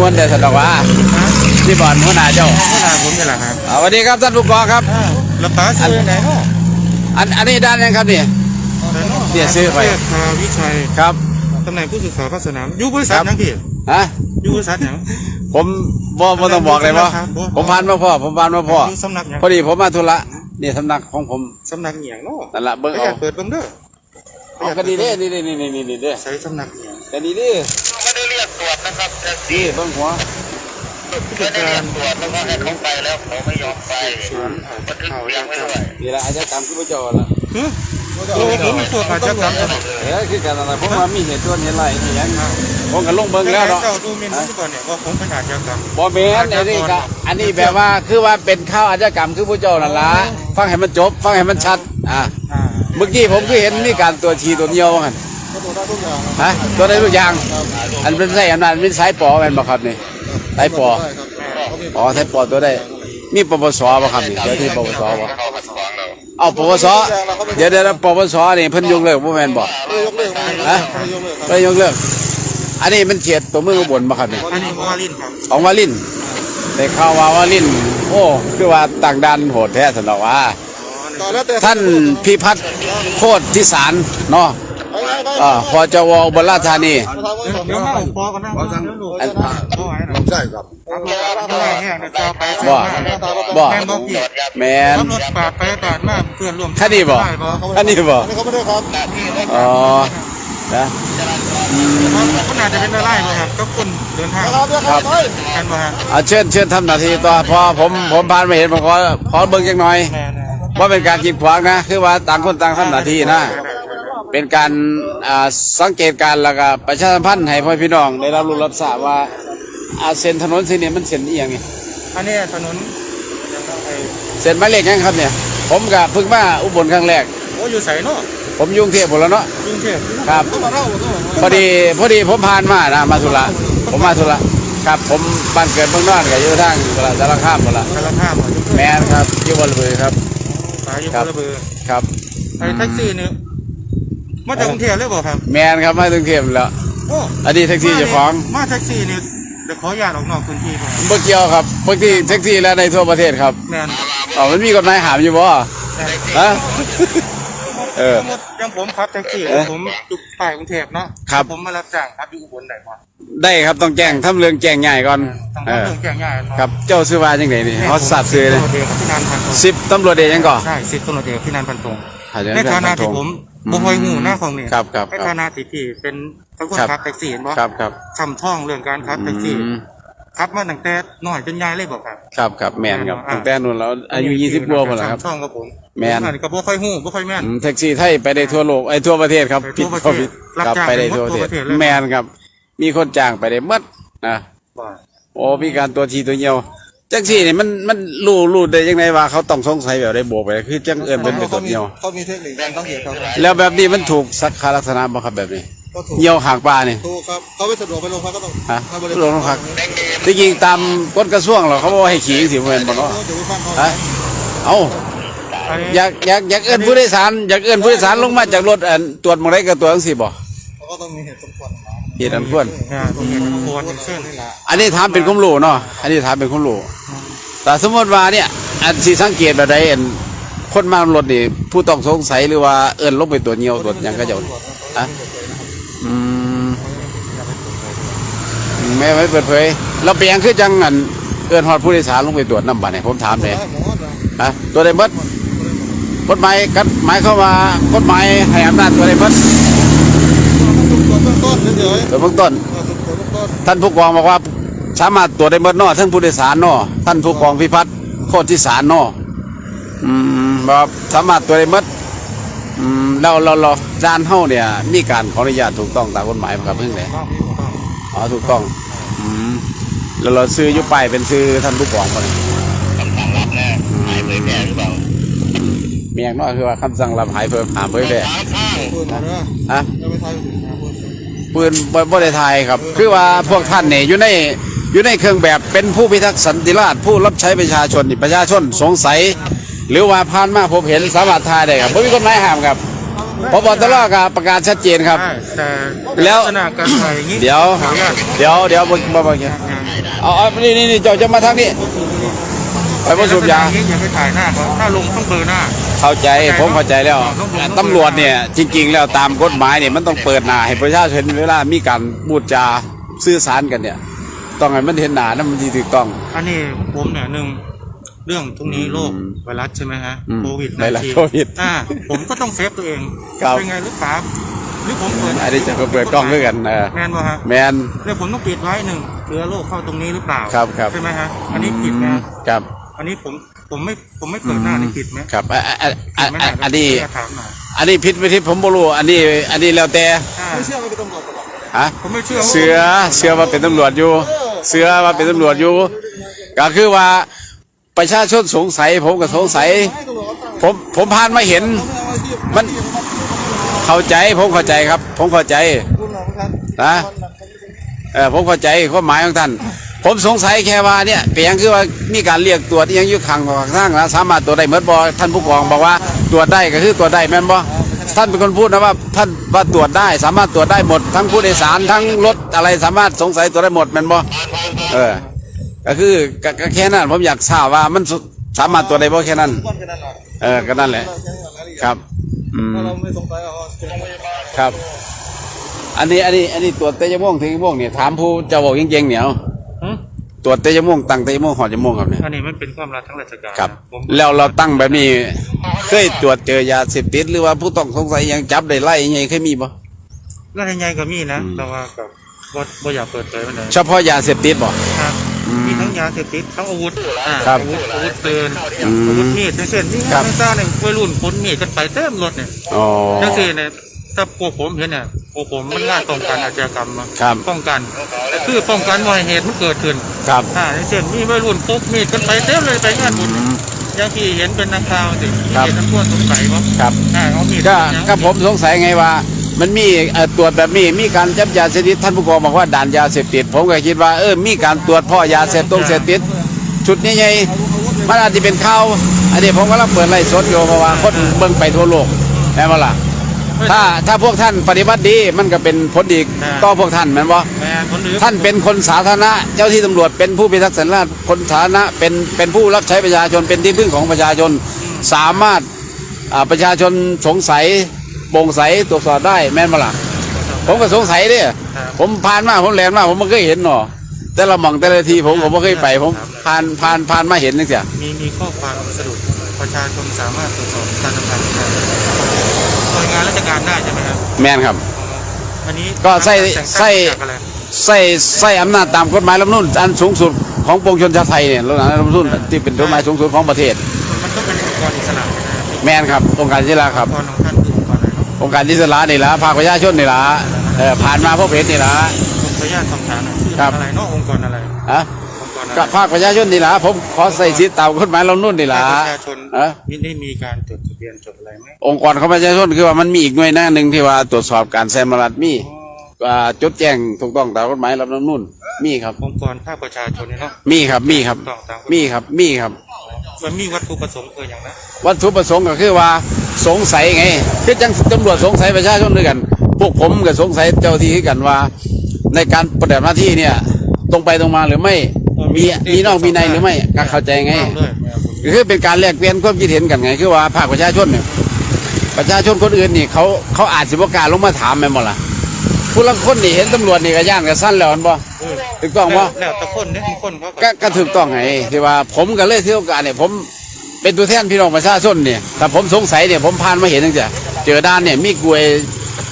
มวนแต่สนอกว่าที่บ่อนหัวหน้าเจ้าขนาดผมนี่แหละครับอ่าสวัสดีครับท่านผู้กองครับแล้วป้าซื้อไหนเนาะอันอันนี้ด้านยังครับนี่เนี่ยซื้อไปเทพาวิชัยครับตำแหน่งผู้สื่อข่าวภาคสนามอยู่บริษัทยังพี่ฮะอยู่บริษัทยังผมบ่บ่ต้องบอกเลยว่าครับบ่ผมผ่านมาพ่อผมผ่านมาพ่ออยู่สำนักยังพอดีผมมาธุระนี่สำนักของผมสำนักเหนียงเนาะนั่นละเบิ่งไม่เอาอยากเปิดเบิ่งเด้อเอาคดีเด้นี่นี่นี่นี่นี่เด้ใช้สำนักเหนียงคดีเด้ นะครับแต่นี่เบิ่งหัวไม่ได้เรียกตรวจแล้วก็ให้เขาไปแล้วเขาไม่ยอมไปบันทึกเสียงไว้ด้วยนี่ละอาชญากรรมคือพระเจ้าละโอ้ผมตัวจอาชญากรรมตลอดเออคือกันอะไรผมว่ามีเหตุส่วนเหตุไรนี่ยังผมก็ลงเบิ่งแล้วเนาะดูหมินผมก่อนเนี่ยว่าผมเป็นอาชญากรรมบอเมนอันนี้ก็อันนี้แบบว่าคือว่าเป็นข้าวอาชญากรรมคือผู้เจ้านั่นละฟังให้มันจบ ฟังให้มันชัดอ่าเมื่อกี้ผมก็เห็นมีการตัวชีตัวเดียวกัน ฮะตัวได้ทุกอย่าง อันเป็นไส้อำนาจเป็นสายปอแมนบ่ครับนี่สายปออ๋อสายปอตัวได้ มีปปสบ่ครับนี่เดี๋ยวที่ปปสบ่เอาปปสเดี๋ยวเดี๋ยวปปสนี่เพิ่นยกเลิกบ่แมนบ่ฮะเพิ่นยกเลิกอันนี้มันเฉียดตัวมืออุบลบ่ครับนี่อันนี้ของวาลินครับของวาลินได้ข่าวว่าวาลิน โอ้คือว่าต่างดันโหดแท้สนอกว่าท่านพิพัฒน์โคตรที่สารเนาะ อ่าพอจวอุบลราชธานีเดี๋ยวมาพอกันนะเดี๋ยวลูกอันเอาไว้นะใช่ครับครับเอาไว้เนี่ยเดี๋ยวจะเอาไปบ่แมนรถปาดไปปาดมาเพื่อนร่วมท่านี่บ่ได้บ่ท่านี่บ่อันนี้เขาไม่ได้ครับอ๋อนะก็น่าจจะเป็นอะไรบ่ครับก็คนเดินทางครับกันบ่ฮะเอาเชิญเชิญทำหน้าที่ต่อพอผมผมผ่านมาเห็นผมขอขอเบิ่งจักหน่อยว่าเป็นการกีดขวางนะ คือว่าต่างคนต่างทำหน้าที่นะ เป็นการอ่าสังเกตการณ์แล้วก็ประชาสัมพันธ์ให้พ่อพี่น้องได้รับรู้รับทราบว่าอาเส้นถนนเส้นนี้มันเส้นอีหยังนี่อันนี้ถนนไอ้เส้นหมายเลขยังครับเนี่ย ผมก็เพิ่งมาอุบลครั้งแรก โอ้อยู่ไสเนาะผมอยุ่กรุงเทพหมดแล้วเนาะ กรุงเทพครับพอดีพอดีผมผ่านมานะมาธุระผมมาธุระครับผมบ้านเกิดเมืองนอนกับอยู่ทางสารคามหมดละสารภาพบ่แมนครับอยู่บนเบือครับสายอยู่ครับระเบือครับไอ้แท็กซี่นี่ มาจากกรุงเทพเลยบ่ครับแมนครับมาถึงเทพแล้ว โอ้อันนี้แท็กซี่เจ้าของ มาแท็กซี่นี่เดี๋ยวขออนุญาตออกนอกพื้นที่บ่เมื่อเกี่ยวครับเมื่อกี้แท็กซี่และในทั่วประเทศครับแม่นอ๋อมันมีกฎหมายหามอยู่บ่แม่นฮะ เออสมมุติอยังผมขับแท็กซี่เอ๊ะผมอยู่ป้ายกรุงเทพเนาะครับ ผมมารับจ้างครับอยู่อุบลได้บ่ได้ครับต้องแจ้งทำเรื่องแจ้งง่ายก่อนต้องเอทำอเรื่องแจ้งง่ายเนาะครับเจ้าซื้อว่าจังไดนี่เขาทราบซื้อเลยตำรวจเอกพี่นันพันตรง สิบตำรวจเดชยังก่อ ใช่สิบตำรวจเอกพี่นันพันตรง อาจจะในฐานะที่พัผนมธงบ่ค่อยหูหน้าของนี่ครับครับในครับฐานะที่พี่เป็นทั้งคนครับขับแท็กซี่เห็นบ่ครับครับคำท่องเรื่องการขับแท็กซี่อืมขับมาตั้งแต่น้อยเป็นใหญ่เลยบอกครับครับครับแมนครับอ่าตั้งแต่นู่นแล้วอายุยี่สิบกว่าหมดแล้วครับคำท่องกับผมแม่นอันนี้ก็บ่ค่อยหูบ่ค่อยแม่นอืมแท็กซี่ไทยไปได้ทั่วโลกไอ้ทั่วประเทศครับไปทั่วประเทศผิดรับครับจ้างไปได้ทั่วประเทศทั่วประเทศเลยแมนครับ มีคนจ้างไปได้หมดนะว่าโอ้มีการตัวทีตัวเหี่ยว จังซี่นี่มันมันรู้รู้ได้ยังไงว่าเขาต้องสงสัยแบบได้โบกไปคือจังเอิญเป็นเป็นตัวเหี่ยว เขามีเทคนิคการสังเกตครับแล้วแบบนี้มันถูกสักขาลักษณะบ่ครับแบบนี้ก็ถูกเหี่ยวหางปลานี่ถูกครับเขาไม่สะดวกไปโรงพักก็ต้องฮะให้บริลงพักที่จริงตามกฎกระทรวงเราเขาบอกว่าให้ขี่สิบ่แม่นบ่เนาะเดี๋ยวไปฟังเขาฮะเอ้าอันนี้อยากอยากอยากเอิ้นผู้โดยสารอยากเอิ้นผู้โดยสารลงมาจากรถอันตรวจหมองได้ก็ตรวจจังซี่บ่เขาก็ต้องมีเหตุสมควร เหตุอันควรอันนอันนี้ถามเป็นความรู้เนาะ อันนี้ถามเป็นความรู้แต่สมมติว่าเนี่ย อันสีสังเกตแบบใดอันคนมารถนี่ผู้ต้องสงสัยหรือว่าเอิญลงไปตัวจเงียวตัวจหยังก็เจะอะอืมไม่ไม่เปิดเผยเราเปลี่ยนคือจังอันเอิญฮอดผู้โดยสารลงไปตรวจน้ำบัตรเนี่ยผมถามเลยอนะฮะตัวใดเบิดกฎหมายกัดหมายเข้ามา กฎหมายให้อำนาจตัวใดเบิด ตรวจเบื้องต้นเฉยตัวเบื้องต้นๆตรวจเบื้องต้นท่านผู้กองบอกว่า สามารถตรวจได้เมื่อนอทั้งผู้โดยสารนอท่านผู้กองพิพัฒน์โคตรที่สารนออืมบอกสามารถตรวจได้เมื่ออืมเราเราเราด้านเฮาเนี่ย มีการขออนุญาตถูกต้องตามกฎหมายไหมครับเพิ่งเลยต้องต้องอ๋อถูกต้องอืมแล้วเราซื้ออยุไปายเป็นซื้อท่านผู้กองคนนี้คำสั่งรับแน่หายเผยแพร่หรือเปล่ามียงน้อยคือว่าคำสั่งรับหายเพิ่มหามเผยแพร่สามข้างปืนนะฮะจะไปทายถึงนะ ปืนปืนบ่บ่ได้ทายครับ คือว่าพวกท่านเนี่ยอยู่ในอยู่ในเครื่องแบบเป็นผู้พิทักษ์สันติราษฎร์ผู้รับใช้ประชาชนนี่ประชาชนสงสัย หรือว่าผ่านมาพบเห็นสามารถทายได้ครับไม่มีกฎหมายห้ามครับพบตรก็ประกาศชัดเจนครับใช่แต่แล้วลักษณะการถ่ายอย่างนี้เดี๋ยว ขออนุญาต เดี๋ยวเดี๋ยวบ่บ่บ่บ่เอาเอานี่นี่นี่เจ้าจะมาทางนี้ ไปบ่สูบยาลักษณะอย่าไปถ่ายหน้าเขาถ้าลงต้องเบลอหน้า เข้าใจผมเข้าใจแล้วตำรวจเนี่ยจริง ๆ แล้วตามกฎหมายเนี่ยมันต้องเปิดหน้าให้ประชาชนเวลามีการพูดจาสื่อสารกันเนี่ย ต้องให้มันเห็นหน้านั่นมันที่ถูกต้อง อันนี้ผมเนี่ยหนึ่งเรื่องทุกนี้โรคอืมไวรัสใช่ไหมฮะอืมโควิดไวรัส19โควิดอ่าผมก็ต้องเซฟตัวเองครับเป็นไงหรือเปล่าหรือผมเปิดอันนี้จะเปิดกล้องด้วยกันเออแมนบ่ฮะแมนเนี่ยผมต้องปิดไว้หนึ่งเชื้อโรคเข้าตรงนี้หรือเปล่าครับครับใช่ไหมฮะอันนี้ผิดไหมฮะครับ อันนี้ผมผมไม่ผมไม่เปิดหน้านี่ผิดไหมครับอะอะอะผิดไหมอะเยอันนี้ขอถามหน่อยอันนี้ผิดไม่ผิดผมบ่รู้อันนี้ อันนี้แล้วแต่อ่าไม่เชื่อว่าเป็นตำรวจตลอดฮะ ผมไม่เชื่อว่าเสือเสือว่าเป็นตำรวจอยู่ เสือว่าเป็นตำรวจอยู่ ก็คือว่าประชาชนสงสัย ผมก็สงสัย ให้ตำรวจเขาตั้งผมผมผ่านมาเห็น เขาไม่เอาอาชีพมันเข้าใจผมเข้าใจครับ ผมเข้าใจคุณหลอกท่านนะ เออผมเข้าใจความหมายของท่าน ผมสงสัยแค่ว่าเนี่ยเปียงคือว่ามีการเรียกตรวจอิหยังอยุคขังของข้างนะสามารถตรวจได้เมื่อบอท่านผู้กองบอกว่าตรวจได้ก็คือตรวจได้แม่นบอท่านเป็นคนพูดนะว่าท่านว่าตรวจได้สามารถตรวจได้หมด ทั้งผู้โดยสารทั้งรถอะไรสามารถสงสัยตรวจได้หมดแม่นบอเออ ก็คือก็แค่นั้นผมอยากทราบว่ามันสุสามารถตรวจได้บ่แค่นั้นก้อแค่นั้นเออก็นั่นแหละค่นั้นแหละ ครับอืมครับ อันนี้อันนี้อันนี้ตรวจเตะจมูกถึงจมูกเนี่ยถามผู้เจะบอกจริงๆเนี่ยเอาหึ ตรวจเตะจมูกตั้งเตะจมูกหอดจมูกครับเนี่ยอันนี้มันเป็นความลับทั้งราชการครับ ผมแล้วเราตั้งแบบนี้ เคยตรวจเจอยาเสพติดหรือว่าผู้ต้องสงสัยยังจับได้ไล่ยังไงเคยมีบ่ แล้วใหญ่ๆก็มีนะ อืม แต่ว่ากับบ่บ่อยากเปิดเผยมันเลยเฉพาะยาเสพติดบ่ ครับอืมมีทั้งยาเสพติดทั้งอาวุธอ่าครับอาวุธอาวุธปืนอืมอาวุธมีดอย่างเช่นที่ครับ ไม่ทราบเนี่ยวัยรุ่นขนมีดกันไปเต็มรถเนี่ยอ๋อจังซี่เนี่ย ถ้าพวกผมเห็นเนี่ยพวกผมมันงานป้องกันอาชญากรรมมาครับ ป้องกันก็คือป้องกันไม่ให้เหตุมันเกิดขึ้นครับอ่าอย่างเช่นมีวัยรุ่นพกมีดกันไปเต็มเลยไปงานบุญอืม อย่างที่เห็นเป็นนักข่าวสิที่ครับ เห็นนักพวกสงสัยว่าครับ อ่าเอามีดก็ไปเนี่ยก็ผมสงสัยไงว่า มันมีเอ่อตรวจแบบนี้มีการจับยาเสพติดท่านผู้กองบอกว่าด่านยาเสพติด ผมก็คิดว่าเออมีการตรวจพ่อยาเสพตรงเสพติดชุดนี้ไงมันอาจจะเป็นข่าวอันนี้ผมก็รับเปิดไล่สดอยู่เพราะว่าคนเบิ่งไปทั่วโลกแม่นบ่ล่ะ ถ้าถ้าพวกท่านปฏิบัติดีมันก็เป็นผลดีต่อพวกท่านแม่นบ่แม่คนหรือท่านเป็นคนสาธารณะ เจ้าที่ตำรวจเป็นผู้พิทักษ์สันติราษฎร์คนสาธารณะเป็นเป็นผู้รับใช้ประชาชนเป็นที่พึ่งของประชาชนสามารถอ่าประชาชนสงสัยโปร่งใสตรวจสอบได้แม่นมาล่ะผมก็สงสัยเด้ผมผ่านมาผมแลนมาผมไม่เคยเห็นหนอแต่ละหม่องแต่ละทีผมผมไม่เคยไปผมผ่านผ่านผ่านมาเห็นนึกเสียมีมีข้อความสรุปประชาชนสามารถตรวจสอบการทำงานของห น่วยงานราชการได้ใช่ไหมครับแม่นครับ อันนี้ก็ใส่แต่งตั้งใส่ จากอะไรใส่ใส่อำนาจตามกฎหมายรัฐธรรมนูญอันสูงสุดของปวงชนชาติไทยเนี่ยรัฐธรรมนูญที่เป็นกฎหมายสูงสุดของประเทศ มันต้องเป็นองค์กรอิสระใช่ไหมครับแม่นครับองค์การอิสระครับ องค์กรของท่านคือองค์กรอะไรเนาะองค์การอิสระนี่ละภาคประชาชนนี่ละเออผ่านมาพบเห็นนี่ละ ผมขออนุญาตสอบถามหน่อยชื่อครับ อะไรเนาะองค์กรอะไรฮะองค์กรอะไรก็ภาคประชาชนนี่ละผมขอใส่สิทธิ์ตามกฎหมายเรานุ่นนี่ละประชาชนเอะมีได้มีการจดทะเบี ยนจดอะไรไหมองค์กรของประชาชนคือว่ามันมีอีกหน่วยหน้าหนึ่งที่ว่าตรวจสอบการแซมรัฐมีอ่าจดแจ้งถูกต้องตามกฎหมายรัฐธรรมนูญมีครับ องค์กรภาคประชาชนเนี่ยเนาะมีครับมีครับ ต้องตามมีครับมีครับ มันมีวัตถุประสงค์คืออย่างนั้นวัตถุประสงค์ก็คือว่าสงสัยไงคือจังตำรวจสงสัยประชาชนด้วยกัน พวกผมก็สงสัยเจ้าที่คือกันว่า ในการปฏิบัติหน้าที่เนี่ย ตรงไปตรงมาหรือไม่ มีมีนอกมีในหรือไม่ก็เข้าใจไงต้องด้วยก็ คือเป็นการแลกเปลี่ยนความคิดเห็นกันไง คือว่าภาคประชาชนเนี่ยประชาชนคนอื่นนี่เขาเขาอาจสิบกล้าลงมาถามแม่นบ่ล่ะผู้ละคนนี่เห็นตำรวจนี่ก็ย่านก็สั้นแล้วอันบ่ถูกต้องบ่แล้วแต่คนเนี่ยบางคนเขาก็ก็ถูกต้องไงที่ว่าผมก็เลยที่โอกาสเนี่ยผมเป็นตัวแทนพี่น้องประชาชนเนี่ยแต่ผมสงสัยเนี่ยผมผ่านมาเห็นตั้งแต่เจอด้านเนี่ยมีกลวย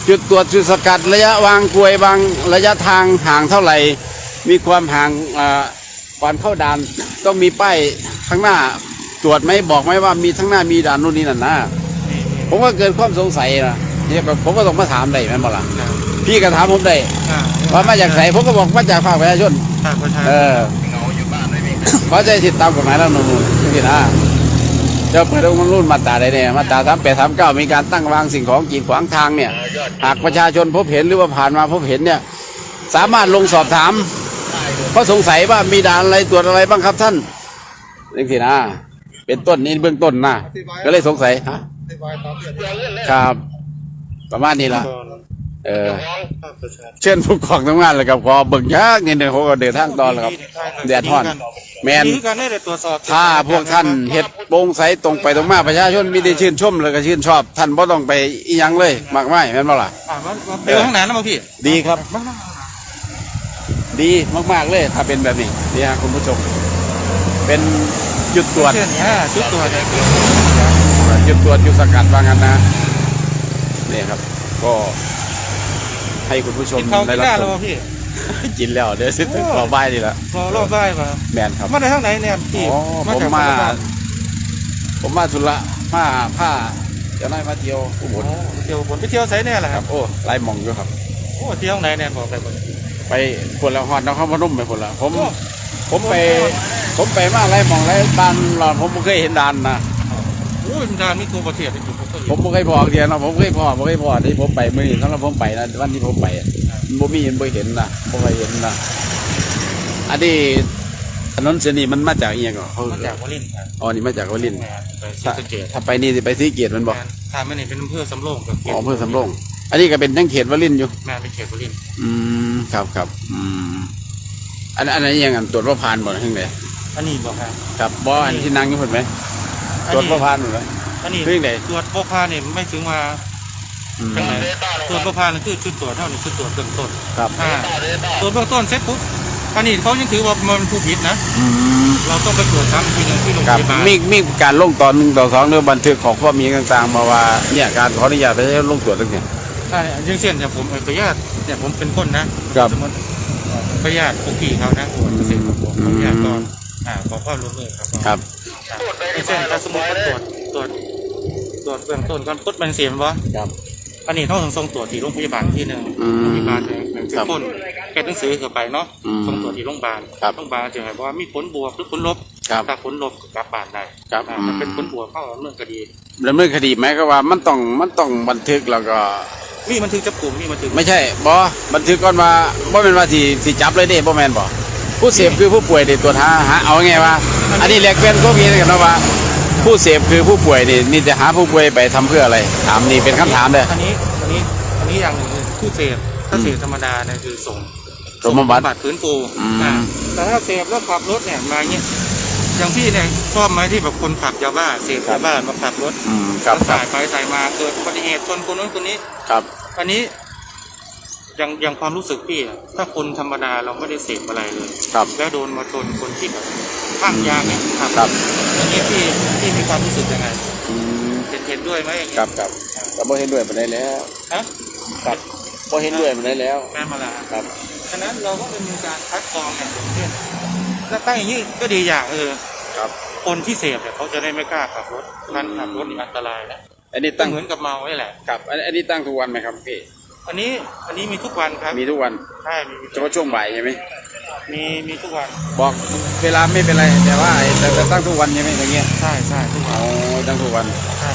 จุดตรวจจุดสกัดระยะวางกลวยบางระยะทางห่างเท่าไหร่ มีความห่างอ่าก่อนเข้าด่านต้องมีป้ายข้างหน้า ตรวจไหมบอกไหมว่ามีทั้งหน้ามีด่านนู่นนี่นั่นนะผมก็เกิดความสงสัยนะเนี่ยแบบผมก็ต้องมาถามได้แม่นบ่ล่ะพี่ก็ถามผมได้ว่ามาจากไหนผมก็บอกมาจากภาคประชาชนภาคประชาชเอนอขอใจติดตามกฎหมายแล้วนู่นนู่นนี่นะเจ้าเปิดองค์รุ่นมาตราใดเนี่ยมาตราสามแปดสามเก้ามีการตั้งวางสิ่งของกีดขวางทางเนี่ย หากประชาชนพบเห็นหรือว่าผ่านมาพบเห็นเนี่ย สามารถลงสอบถามเพราะสงสัยว่ามีด่านอะไรตรวจอะไรบ้างครับท่านนี่สินะ เป็นต้นนี่เบื้องต้นนะก็เลยสงสัยฮะอธิบายตามที่อธิบายครับประมาณนี้ละก่อนเออภาคประชาชนเชิญผู้กองทำงานเลยครับขอเบิ่งยากเนี่ยเดี๋ยวเขาก็เดินทางต่อแล้วครับแดดฮ้อน แมนนี่กันได้แต่ตรวจสอบถ้าพวกท่านเฮ็ดโปร่งใสตรงไปตรงมาประชาชนมีได้ชื่นชมแล้วก็ชื่นชอบ ท่านบ่ต้องไปอีหยังเลย มากมายแม่นบ่ล่ะอ่ามามาเดี๋ยวข้างหน้านะมาพี่ ดีครับมามาดีมากๆเลย ถ้าเป็นแบบนี้นี่ฮะคุณผู้ชม เป็น จุดตรวจเช่นอ่าชุดตรวจเนี่ยจุดตรวจจุดสกัดว่างั้นนะนี่ครับ ก็ให้คุณผู้ชมกินข้าวกิได้นรับได้ชแล้วมบ่พี่กินแล้วเดี๋ยวสิถึงขอบ้ายนี่ละรอรอบบ่ายมาแมนครับมาได้ทางไหนเนี่ยพี่อ๋อผมจากมาบ้นผมมาธุระผ้าผ้าเจะได้มาเที่ยวอุบลโอ้เที่ยวบนไปเที่ยวไสเนี่ยแหละคครัรับบโอ้ไล่หมองอยู่ครับโอ้เที่ยวไหนเนี่ยบอกไปหมดไปพลละฮอดนครพนมไปพลละผมโอ้ ผมไป ผมไปมาไล่หมองไล่ดานหลอดผมบ่เคยเห็นดานนะโอ้ยมันดานมีตัวประเทศอยู่ผมก็เห็นผมบ่เคยพอเดียวนะผมเคยพอบ่เคยพอที่ผมไปมื้อนี้สำหรับผมไปนะวันที่ผมไปอะมันบ่มีมันบ่เห็นนะบ่เคยเห็นนะอันนี้ถนนเส้นนี้มันมาจากอีหยังก่อนเขามาจากวลินทร์ครับอ๋อนี่มาจากวลินทร์แม่ไปศรีถ้าสะเกษถ้าไปนี่สิไปที่เกียรติมันบ่แม่ถ้าไม่นี่เป็นอำเภอสำโรงกับเขอ๋ตออำเภอสำโรงอันนี้ก็เป็นทั้งเขตวลินทร์อยู่แม่เป็นเขตวลินทร์อืมครับครับอืม อันอันนั้นยังไงตรวจว่าผ่านบ่ทั้งเลยอันนี้บอกครับ ครับบ่อันที่นั่งอยู่เพิ่นไหมอันตรวจนี้ว่าผ่านหมดเลยอันนี้เรื่องไหนตรวจบ่พานนี่ไม่ถึงว่าอืมจังไหนตรวจบ่พานนี่คือชุดตรวจเท่านี้ชุดตรวจเบื้องต้นครับอ่าตรวจเบื้องต้นเสร็จปุ๊บอันนี้เขายังถือว่ามันผู้ผิดนะอืมเราต้องไปตรวจซ้ำอีกทีหนึงที่โรงครับพยาบาลมีมีการลงตอนหนึ่งต่อสองเรื่องบันทึกของข้อมีต่างๆ มาว่าเนี่ยการขออนุญาตไปให้ลงตรวจตั้งเนี่ยใช่อย่างเช่นอย่างผมเป็นญาติเนี่ยผมเป็นคนนะครับ สมมติเป็นญาติพวกพี่เขานะตรวจเสร็จผมขออนุญาตก่อนอ่าขอความร่วมมือครับครับอ่าอย่างเช่นถ้าสมมติว่าตรวจตรวจตรวจเบื้องต้นก่อนปุ๊บมันเสียมั้ยครับอันนี้เขาส่งตรวจที่โรงพยาบาลที่หนึ่งอืมโรงพยาบาลหนึ่งหนึ่งสิบครับคนแกต้องซื้อเข้าไปเนาะอืมส่งตรวจที่โรงพยาบาลครับโรงพยาบาลจะให้ว่ามีผลบวกหรือผลลบครับถ้าผลลบก็กลับบ้านได้ครับอ่าอืมถ้าเป็นผลบวกเข้าดำเนินคดีดำเนินคดีไหมก็ว่ามันต้องมันต้องบันทึกแล้วก็ มีบันทึกจับกลุ่มมีบันทึกไม่ใช่บอบันทึกก่อนว่าบ่เป็นว่าที่ที่จับเลยเด้บ่แม่นบ่ผู้เสพคือผู้ป่วยนี่ตรวจหาหาเอาไงว่าอันนี้แลกเปลี่ยนก็มีกันเนาะว่า ผู้เสพคือผู้ป่วยนี่นี่จะหาผู้ป่วยไปทำเพื่ออะไร ถามนี่เป็นคำถามเด้ออันนี้อันนี้อันนี้อย่างหนึ่งคือผู้เสพถ้าเสพธรรมดาเนี่ยคือส่งส่งบำบัดบัดฟื้นฟูอืมอ่าแต่ถ้าเสพแล้วขับรถเนี่ยมาเงี้ย อย่างพี่เนี่ยชอบไหมที่แบบคนขับยาบ้าเสพยาบ้ามาขับรถอืมครับแล้วครัสาบยไปสายมาเกิดอุบัติเหตุชนคนนู้นคนนี้ ครับอันนี้อย่างอย่างความรู้สึกพี่อะถ้าคนธรรมดาเราไม่ได้เสพอะไรเลย ครับแล้วโดนมาชนคนที่แบบข้างยางเนี่ยครับครับอันนี้พี่พี่มีความรู้สึกยังไงอืมเห็นเห็นด้วยไหมอย่างนี้ครับครับก็บ่เห็นด้วยปานใดแล้วฮะครับบ่เห็นด้วยปานใดแล้วแม่มาละครับฉะนั้นเราก็เป็นการคัดกรองอย่างเช่น ถ้าตั้งอย่างนี้ก็ดีอย่างเออครับ คนที่เสพเนี่ยเขาจะได้ไม่กล้าขับรถการขับรถนี่อันตรายนะอันนี้ตั้ตั้งงเหมือนกับเมาไว้แหละครับอันอันนี้ตั้งทุกวันไหมครับพี่อันนี้อันนี้มีทุกวันครับมีทุกวันใช่มีเฉพาะช่วงบ่ายใช่ไหมมีมีทุกวันบอกเวลาไม่เป็นไรแต่ว่าไอ้แต่แต่ตั้งทุกวันใช่ไหมอย่างเงี้ยใช่ใช่ทุกวัอ๋นอตั้งทุกวันใช่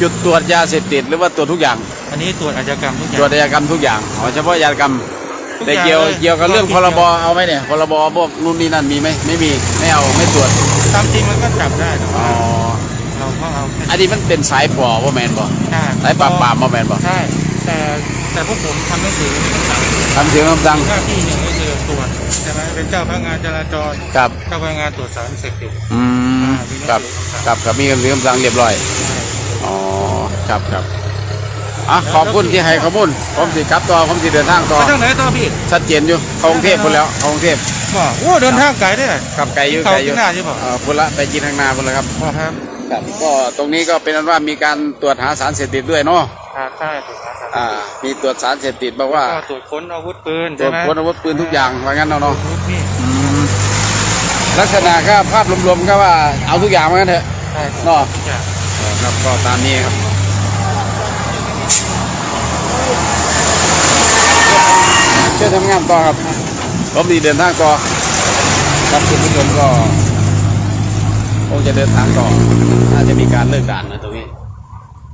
จุดตรวจยาเสพติดหรือว่าตรวจทุกอย่าง อันนี้ตรวจอาชญากรรมทุกอตรวย่าจงอาชญากรรมทุกอย่างอ๋อเฉพาะยากรรมทุก แต่อย่างเกี่ยวลเกี่ยวกับเรื่องพรบเอาไหมเนี่ยพรบพวกนู่นนี่นั่นมีไหมไม่มีไม่เอาไม่ตรวจตามจริงมันก็จับได้แต่อ๋อว่าเราก็เอาแค่อันนี้มันเป็นสายปอว่าแมนบ่ใช่สายปราบปรามว่าแมนบ่ใช่แต่แต่พวกผมทำหนังสือมีคำสั่งทำเสียงคำสั่งหน้าที่หนึ่งก็คือตรวจใช่ไหมเป็นเจ้าพนักงานจราจรครับเจ้าพนักงานตรวจสารเสพติดอืมครับครับครับมีคำสั่งคำสั่งเรียบร้อยอ๋อ ครับครับ อะขอบคุณที่ให้ข้อมูลผมสิกลับต่อผมสิเดินทางต่อไปทางไหนต่อพี่ชัดเจนอยู่เข้ากรุงเทพพุ่นแล้วเข้ากรุงเทพว่าโอ้เดินทางไกลได้ขับไกลอยู่เข้าไกลอยู่ที่หน้าใช่ปะเออพุ่นละไปกินทางนาพุ่นละครับอ๋อครับครับก็ตรงนี้ก็เป็นอันว่ามีการตรวจหาสารเสพติดด้วยเนาะครับใช่ตรวจหาสารอ่ามีตรวจสารเสพติดบอกว่าก็ตรวจค้นอาวุธปืนตรวใช่จไหมค้นอาวุธปืนทุกอย่างว่างั้นเนาะเนาะอาวุธมีดอืมลักษณะก็ภาพรวมๆก็ว่าเอาทุกอย่างมากันเถอะใช่ครับเนาะทุกอย่างครับก็ตามนี้ครับ เชื่อทำงานต่อครับผมดีเดินทางต่อครับคุณผู้ชมก็คงจะเดินทางต่อ น่าจะมีการเลิกด่านนะตรงนี้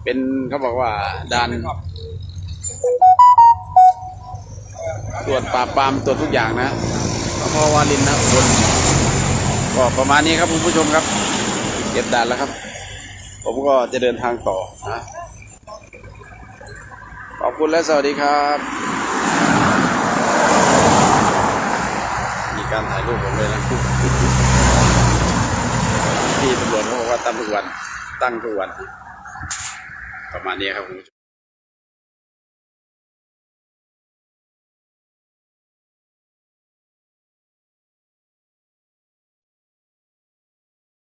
เป็นเขาบอกว่าด่านตรวจปราบปรามตรวจทุกอย่างนะพอวาลินนะอุบนก็ประมาณนี้ครับคุณผู้ชมครับ เก็บด่านแล้วครับ ผมก็จะเดินทางต่อนะ ขอบคุณและสวัสดีครับมีการถ่ายรูปผมเลยนะที่ตำรวจเขาบอกว่าตั้งทุกวันตั้งทุกวัน ประมาณนี้ครับคุณผู้ชม